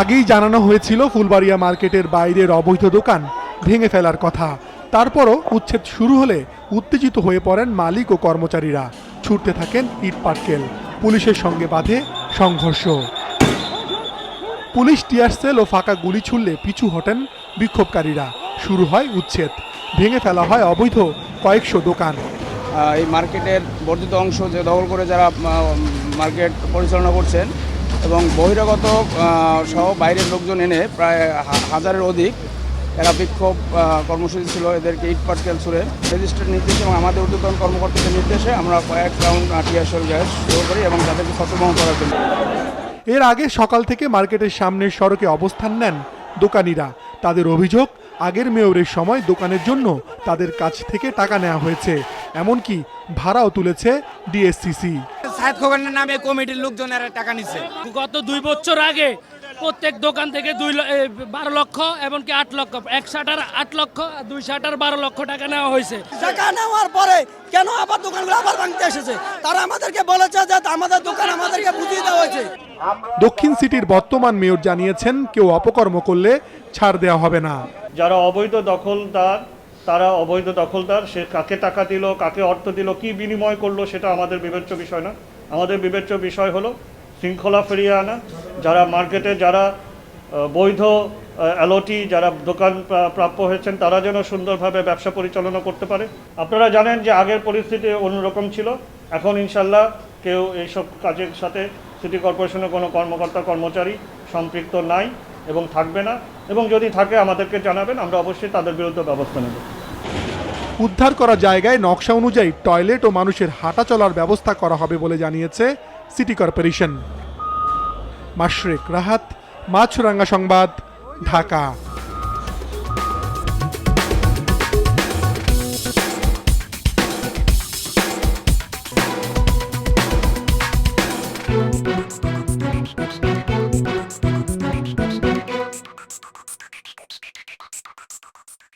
আগেই জানানো হয়েছিল ফুলবাড়িয়া মার্কেটের বাইরের অবৈধ দোকান ভেঙে ফেলার কথা। তারপরও উচ্ছেদ শুরু হলে উত্তেজিত হয়ে পড়েন মালিক ও কর্মচারীরা। ছুটতে থাকেন ইট পাটকেল। পুলিশের সঙ্গে বাঁধে সংঘর্ষ। পুলিশ টিয়ারসেল ও ফাঁকা গুলি ছুড়লে পিছু হটেন বিক্ষোভকারীরা। শুরু হয় উচ্ছেদ। ভেঙে ফেলা হয় অবৈধ কয়েকশো দোকান। এই মার্কেটের বর্ধিত অংশ যে দখল করে যারা মার্কেট পরিচালনা করছেন এবং বহিরাগত সহ বাইরের লোকজন এনে প্রায় হাজারের অধিক এরা বিক্ষোভ কর্মসূচি ছিল এদেরকে ইট পাটকেল ছুড়ে রেজিস্টার নির্দেশে এবং আমাদের ঊর্ধ্বতন কর্মকর্তাদের নির্দেশে আমরা কয়েক রাউন্ড টিয়ারশোল গ্যাস শুরু করি এবং তাদেরকে সচেতন করার জন্য। এর আগে সকাল থেকে মার্কেটের সামনের সড়কে অবস্থান নেন দোকানিরা। তাদের অভিযোগ, আগের মেয়রের সময় দোকানের জন্য তাদের কাছ থেকে টাকা নেওয়া হয়েছে। এমনকি ভাড়াও তুলেছে ডিএসসিসি। সাহেদ খোকনের নামে কমিটির লোকজনের টাকা নিচ্ছে গত দুই বছর আগে প্রত্যেক দোকান থেকে দুই বারো লক্ষ এমনকি আট লক্ষ এক শাটার আট লক্ষ দুই শাটার বারো লক্ষ টাকা নেওয়া হয়েছে। টাকা নেওয়ার পরে কেন আবার দোকানগুলো আবার ভাঙতে এসেছে? তারা আমাদেরকে বলেছে যে আমাদের দোকান আমাদেরকে বুঝিয়ে দেওয়া হয়েছে। দক্ষিণ সিটির বর্তমান মেয়র জানিয়েছেন কেউ অপকর্ম করলে ছাড় দেওয়া হবে না। যারা অবৈধ দখলদার তারা অবৈধ দখলদার সে কাকে টাকা দিল কাকে অর্থ দিল কি বিনিময় করল সেটা আমাদের বিবেচ্য বিষয় না। আমাদের বিবেচ্য বিষয় হলো শৃঙ্খলা ফিরিয়ে আনা। যারা মার্কেটে যারা বৈধ অ্যালোটি যারা দোকান প্রাপ্য হয়েছেন, তারা যেন সুন্দরভাবে ব্যবসা পরিচালনা করতে পারে। আপনারা জানেন যে আগের পরিস্থিতি অন্যরকম ছিল। এখন ইনশাল্লাহ কেউ এইসব কাজের সাথে সিটি কর্পোরেশনের কোনো কর্মকর্তা, কর্মচারী সম্পৃক্ত নাই এবং থাকবে না। এবং যদি থাকে, আমাদেরকে জানাবেন, আমরা অবশ্যই তাদের বিরুদ্ধে ব্যবস্থা নেব। উদ্ধার করা জায়গায় নকশা অনুযায়ী টয়লেট ও মানুষের হাঁটা চলার ব্যবস্থা করা হবে বলে জানিয়েছে সিটি কর্পোরেশন। মাশরেক রাহাত, মাছরাঙ্গা সংবাদ, ঢাকা।